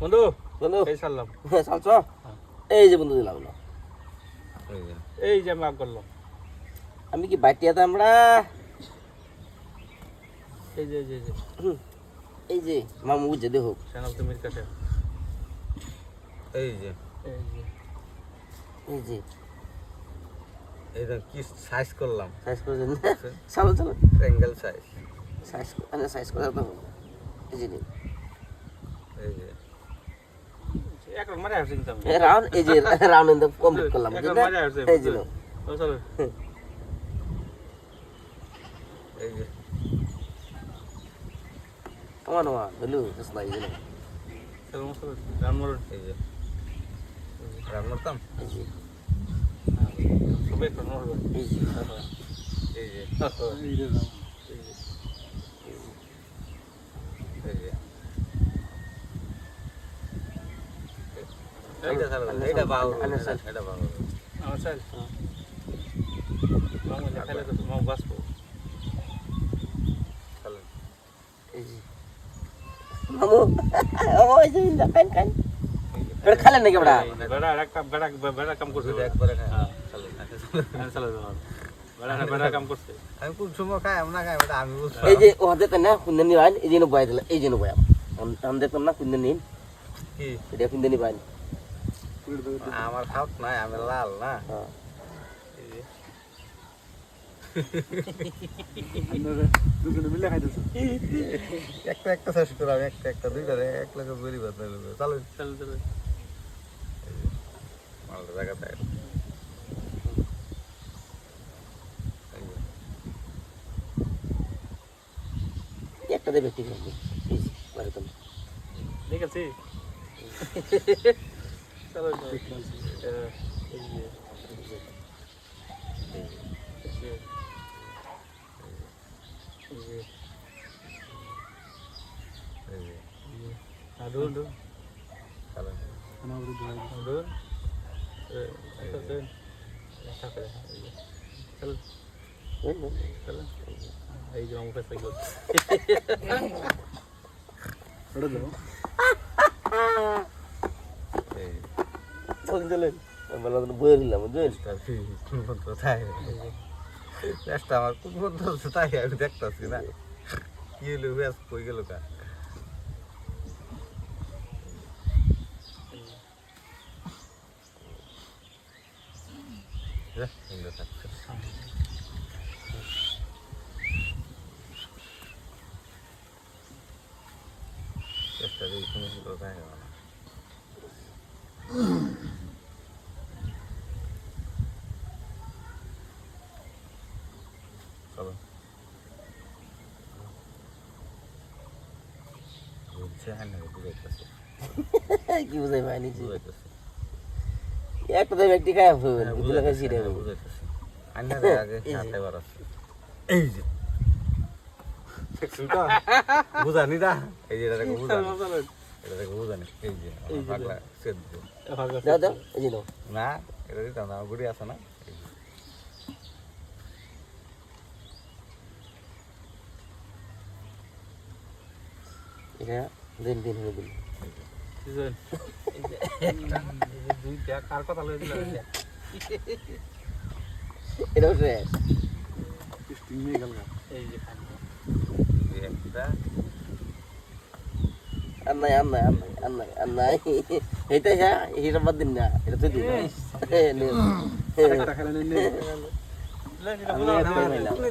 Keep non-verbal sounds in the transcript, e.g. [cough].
বন্ধু বন্ধু। এই সারলাম। চালছ এই যে বন্ধু দিলাম এই যে। এই যে আমি আগ করলাম আমি কি বাটিয়াতে আমরা? এই যে এই যে এই যে। মামু বুঝে দেখো। চ্যানেল তুমির কাছে। এই যে। এই যে। এই যে। কি সাইজ করলাম? সাইজ করে দেন চলো চলো ট্রায়াঙ্গেল সাইজ সাইজ মানে সাইজ করে দাও এই যে এই যে। এক রাউন্ড এই রাউন্ড এই যে রাউন্ড কমপ্লিট করলাম যে Come on, come on. Just like you know. সবাই এই যে, এই যে এই যে এই যে এইটা ছাড়া দাও, এইটা বাউ আনে স্যার। এটা বাউ আমার চাল মামু দেখালে তো মামু বাঁচবো চলেন। এই যে। মামু, ও, ইন্দা, খান। খালেন নাকি? বেড়া? বেড়া বেড়া কাম করছে। হ্যাঁ। হ্যাঁ, চলো চলো বেড়া বেড়া কাম করছে। আমি কোন সময় খাই আমরা খাই ওটা আমি এই যে, ও হাতে না, কুন্দন নিবান, এই যে নো বয়া দিলা, এই যে বয়া। আম- আম দেখতাম না, কুন্দন কি? এটা কুন্দন নিবান। আমার খাওয়াত নাই আমি লাল না। হ্যাঁ। একটা একটা শেষ করলাম একটা একটা দুইটা এক লাখ চলো চলো চলো মালটা জায়গা তাই একটা দেবে আছে। ঠিক আছে। [laughs] চলো চলো হ্যাঁ, এই যে এই যে এই যে আদুন আদুন আদুন এটা দেন এটা করে চলো এই নে। চলো এই যে মামু পেছাই করছে চলেন, চলেন। বললাম তো বইয়ে দিলাম, বুঝলেন? আমার কোন বন্ধু আছে তাই আমি দেখতেছি না কি হলো ব্যাস কই গেল কা যা, ইন্দো থাকছে। চেষ্টা করি কোনো কিছু কোথায় গেল না চলো বুঝছে হ্যাঁ না বুঝাইতেছে [laughs] কি বুঝাই পাইনি। বুঝাইতেছে। একটা একটি খায় ফেলবেন, হ্যাঁ, বুঝাইতেছে, ছিঁড়ে হ্যাঁ, বুঝাইতেছে। আগে যে। হাতে এই যে। বুঝানি না এই যে বুঝানি [laughs] এটা দেখো এই যে এই যে পাগলা সেদ্ধ দাও, দাও, এই যে না এটা দিতাম না গুড়ি আছে না। এটা দিন, দিন, দিন। সিজন দুইটা কার কথা লই দিলা এটাও শেষ। এই যে একটা আর নাই, আর নাই, আর নাই, আর নাই, আর নাই। এইটা হ্যাঁ, এটা বাদ দিন না, এটা তো দিন। এ, নিন। লে নিলা আমি